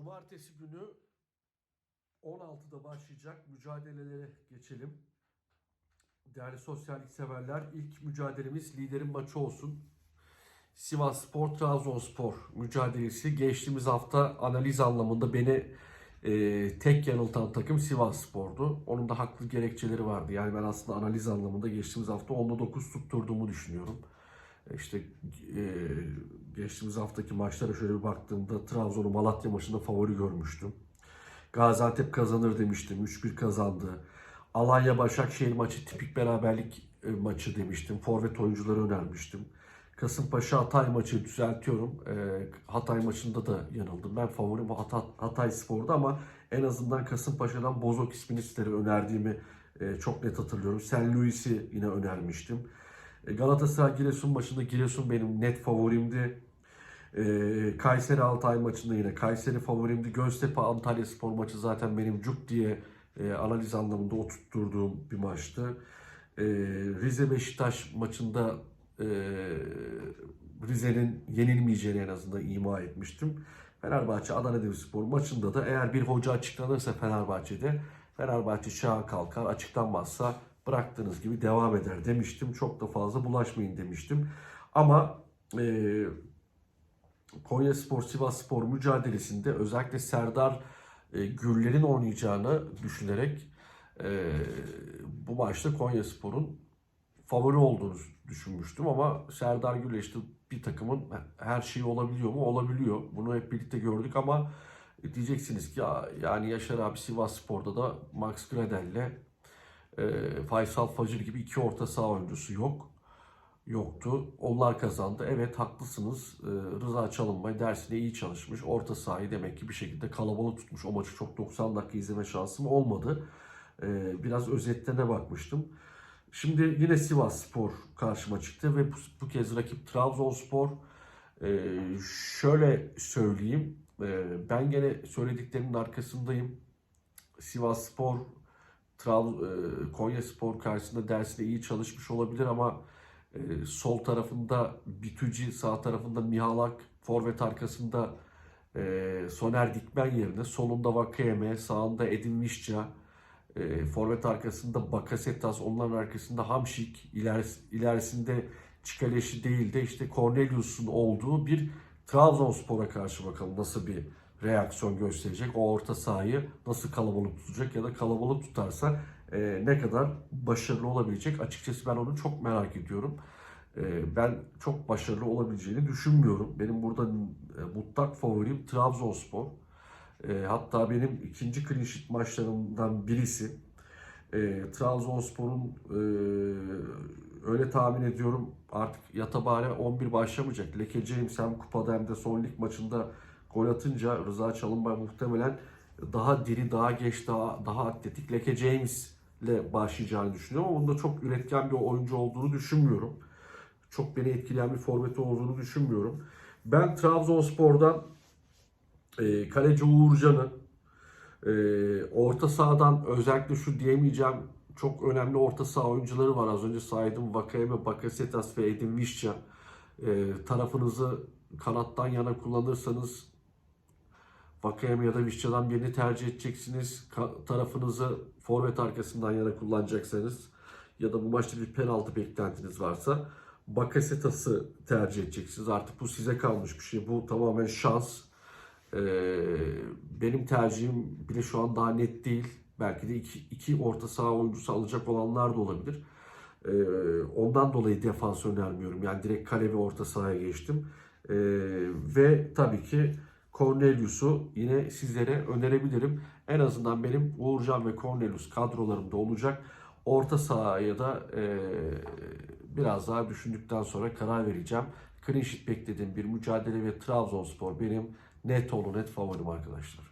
Cumartesi günü 16'da başlayacak mücadelelere geçelim. Değerli sosyallik severler, ilk mücadelemiz liderin maçı olsun. Sivas Spor Trabzonspor mücadelesi geçtiğimiz hafta analiz anlamında beni e, tek yanıltan takım Sivas Spor'du. Onun da haklı gerekçeleri vardı. Yani ben aslında analiz anlamında geçtiğimiz hafta 10'da 9 tutturduğumu düşünüyorum. İşte e, geçtiğimiz haftaki maçlara şöyle bir baktığımda Trabzon'u Malatya maçında favori görmüştüm. Gaziantep kazanır demiştim. 3-1 kazandı. Alanya Başakşehir maçı tipik beraberlik e, maçı demiştim. Forvet oyuncuları önermiştim. Kasımpaşa Hatay maçı düzeltiyorum. E, Hatay maçında da yanıldım. Ben favorim Hatay, Hatay Spor'du ama en azından Kasımpaşa'dan Bozok ismini önerdiğimi e, çok net hatırlıyorum. Sen Luis'i yine önermiştim. E, Galatasaray Giresun maçında Giresun benim net favorimdi. E, Kayseri Altay maçında yine Kayseri favorimdi. Göztepe Antalya Spor maçı zaten benim cuk diye e, analiz anlamında oturtturduğum bir maçtı. E, Rize Beşiktaş maçında Rize'nin yenilmeyeceğini en azından ima etmiştim. Fenerbahçe Adana Demirspor maçında da eğer bir hoca açıklanırsa Fenerbahçe'de Fenerbahçe şaha kalkar açıklanmazsa bıraktığınız gibi devam eder demiştim. Çok da fazla bulaşmayın demiştim. Ama e, Konya Spor Sivas Spor mücadelesinde özellikle Serdar e, Gürler'in oynayacağını düşünerek e, bu maçta Konya Spor'un favori olduğunu düşünmüştüm ama Serdar Gürler işte bir takımın her şeyi olabiliyor mu? Olabiliyor. Bunu hep birlikte gördük ama diyeceksiniz ki ya, yani Yaşar abi Sivas Spor'da da Max Gradel'le e, Faysal Facır gibi iki orta saha oyuncusu yok. Yoktu. Onlar kazandı. Evet haklısınız. E, Rıza Çalınbay dersine iyi çalışmış. Orta sahayı demek ki bir şekilde kalabalık tutmuş. O maçı çok 90 dakika izleme şansım olmadı. E, biraz özetlerine bakmıştım. Şimdi yine Sivas Spor karşıma çıktı ve bu, bu kez rakip Trabzonspor. E, şöyle söyleyeyim. E, ben gene söylediklerimin arkasındayım. Sivas Spor Trab e, Konya Spor karşısında dersine iyi çalışmış olabilir ama e, sol tarafında Bitüci, sağ tarafında Mihalak, forvet arkasında e, Soner Dikmen yerine solunda Vakayeme, sağında Edin Visca, e, forvet arkasında Bakasetas, onların arkasında Hamşik, ileris, ilerisinde Çikaleşi değil de işte Cornelius'un olduğu bir Trabzonspor'a karşı bakalım nasıl bir reaksiyon gösterecek. O orta sahayı nasıl kalabalık tutacak ya da kalabalık tutarsa e, ne kadar başarılı olabilecek. Açıkçası ben onu çok merak ediyorum. E, ben çok başarılı olabileceğini düşünmüyorum. Benim burada e, mutlak favorim Trabzonspor. E, hatta benim ikinci clean sheet maçlarımdan birisi. E, Trabzonspor'un e, öyle tahmin ediyorum artık Yatabare 11 başlamayacak. Leke James hem kupada hem de son lig maçında gol atınca Rıza Çalınbay muhtemelen daha diri, daha geç, daha daha atletik Leke James ile başlayacağını düşünüyorum ama bunda çok üretken bir oyuncu olduğunu düşünmüyorum. Çok beni etkileyen bir forveti olduğunu düşünmüyorum. Ben Trabzonspor'dan e, kaleci Uğurcan'ı e, orta sahadan özellikle şu diyemeyeceğim çok önemli orta saha oyuncuları var. Az önce saydım Vakayeme, Bakasetas ve Edin Visca. E, tarafınızı kanattan yana kullanırsanız Vakayeme ya da Visca'dan birini tercih edeceksiniz. Tarafınızı forvet arkasından yana kullanacaksanız ya da bu maçta bir penaltı beklentiniz varsa Bakasetas'ı tercih edeceksiniz. Artık bu size kalmış bir şey. Bu tamamen şans. Ee, benim tercihim bile şu an daha net değil. Belki de iki, iki orta saha oyuncusu alacak olanlar da olabilir. Ee, ondan dolayı defans önermiyorum. Yani direkt kale ve orta sahaya geçtim. Ee, ve tabii ki Cornelius'u yine sizlere önerebilirim. En azından benim Uğurcan ve Cornelius kadrolarımda olacak. Orta sahaya da e, biraz daha düşündükten sonra karar vereceğim. Clean sheet beklediğim bir mücadele ve Trabzonspor benim net oğlu net favorim arkadaşlar.